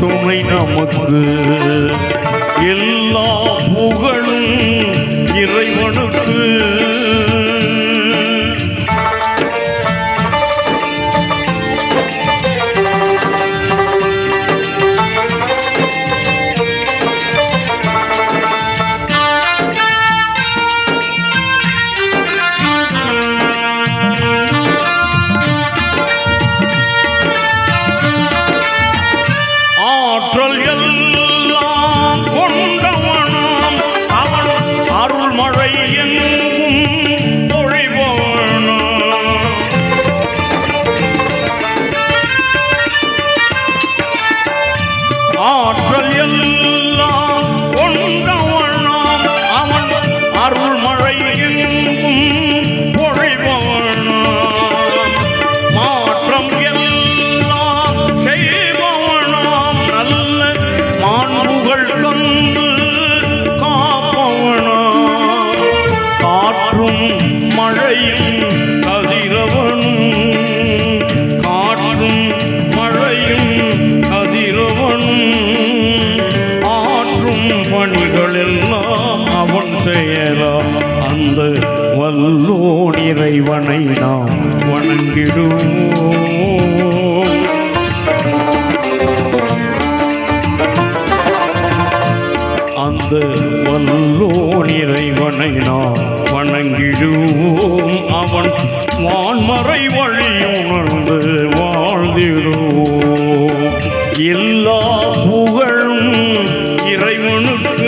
துணை நமக்கு அவன் அந்த வல்லோன் இறைவனை நாம் வணங்கிடுவோம். அந்த வல்லோன் இறைவனை நாம் வணங்கிடுவோம். அவன் வான்மறை வழி உணர்ந்து வாழ்ந்திடுவோம். எல்லா புகழும் இறைவனுக்கு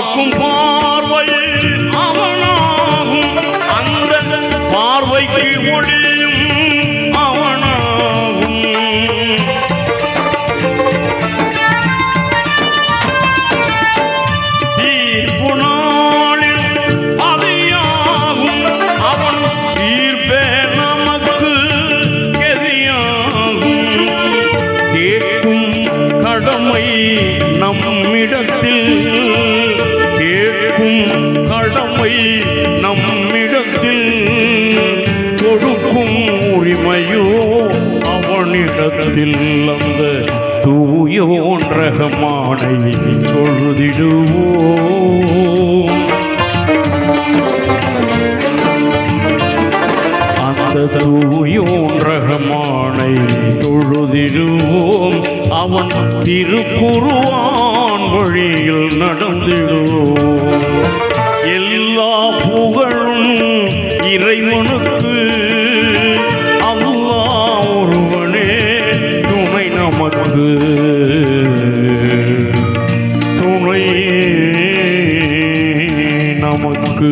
பார்க்கும் பார்வை அவனாகும். அந்த பார்வைக்கு ஒளியும் அவனாகும். தீர்ப்பு நாளில் அதையாகும் அவன் தீர்ப்பே நமக்கு கெதியாகும். கேட்கும் கடமை நம்மிடத்தில் கேட்கும் கடமை நம்மிடத்தில் கொடுக்கும் உரிமையோ அவனிடத்தில் அந்த தூயோன் ரகமானை தொழுதிடுவோம். அந்த தூயோன் ரகமானை தொழுதிடுவோம். அவன் திருக்குருவான் வழியில் நடந்திடுவோம். நமக்கு துணை நமக்கு